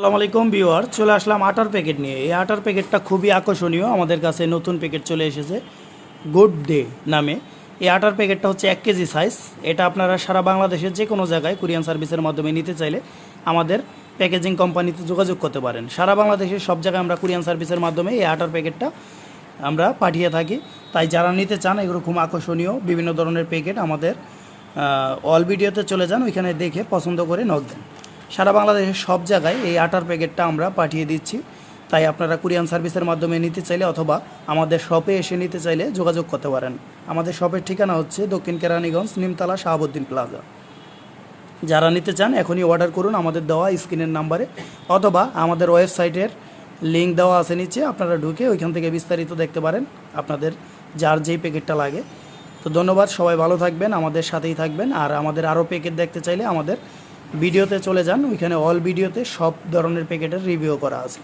আসসালামু আলাইকুম ভিউয়ার, চলে আসলাম আটার প্যাকেট নিয়ে। এই আটার প্যাকেটটা খুবই আকর্ষণীয়, আমাদের কাছে নতুন প্যাকেট চলে এসেছে গুড ডে নামে। এই আটার প্যাকেটটা হচ্ছে এক কেজি সাইজ এটা আপনারা সারা বাংলাদেশের যে কোনো জায়গায় কুরিয়ান সার্ভিসের মাধ্যমে নিতে চাইলে আমাদের প্যাকেজিং কোম্পানিতে যোগাযোগ করতে পারেন। সারা বাংলাদেশের সব জায়গায় আমরা কুরিয়ান সার্ভিসের মাধ্যমে এই আটার প্যাকেটটা আমরা পাঠিয়ে থাকি। তাই যারা নিতে চান, এগুলো খুব আকর্ষণীয়, বিভিন্ন ধরনের প্যাকেট আমাদের অল ভিডিওতে চলে যান, ওইখানে দেখে পছন্দ করে নক দেন। সারা বাংলাদেশের সব জায়গায় এই আটার প্যাকেটটা আমরা পাঠিয়ে দিচ্ছি। তাই আপনারা কুরিয়ান সার্ভিসের মাধ্যমে নিতে চাইলে অথবা আমাদের শপে এসে নিতে চাইলে যোগাযোগ করতে পারেন। আমাদের শপের ঠিকানা হচ্ছে দক্ষিণ কেরানীগঞ্জ, নিমতলা, শাহাবুদ্দিন প্লাজা। যারা নিতে চান এখনই অর্ডার করুন আমাদের দেওয়া স্ক্রিনের নাম্বারে অথবা আমাদের ওয়েবসাইটের লিঙ্ক দেওয়া আছে নিচে, আপনারা ঢুকে ওইখান থেকে বিস্তারিত দেখতে পারেন আপনাদের যার যেই প্যাকেটটা লাগে। তো ধন্যবাদ, সবাই ভালো থাকবেন, আমাদের সাথেই থাকবেন। আর আমাদের আরও প্যাকেট দেখতে চাইলে আমাদের ভিডিওতে চলে যান ওইখানে অল ভিডিওতে সব ধরনের প্যাকেটের রিভিউ করা আছে।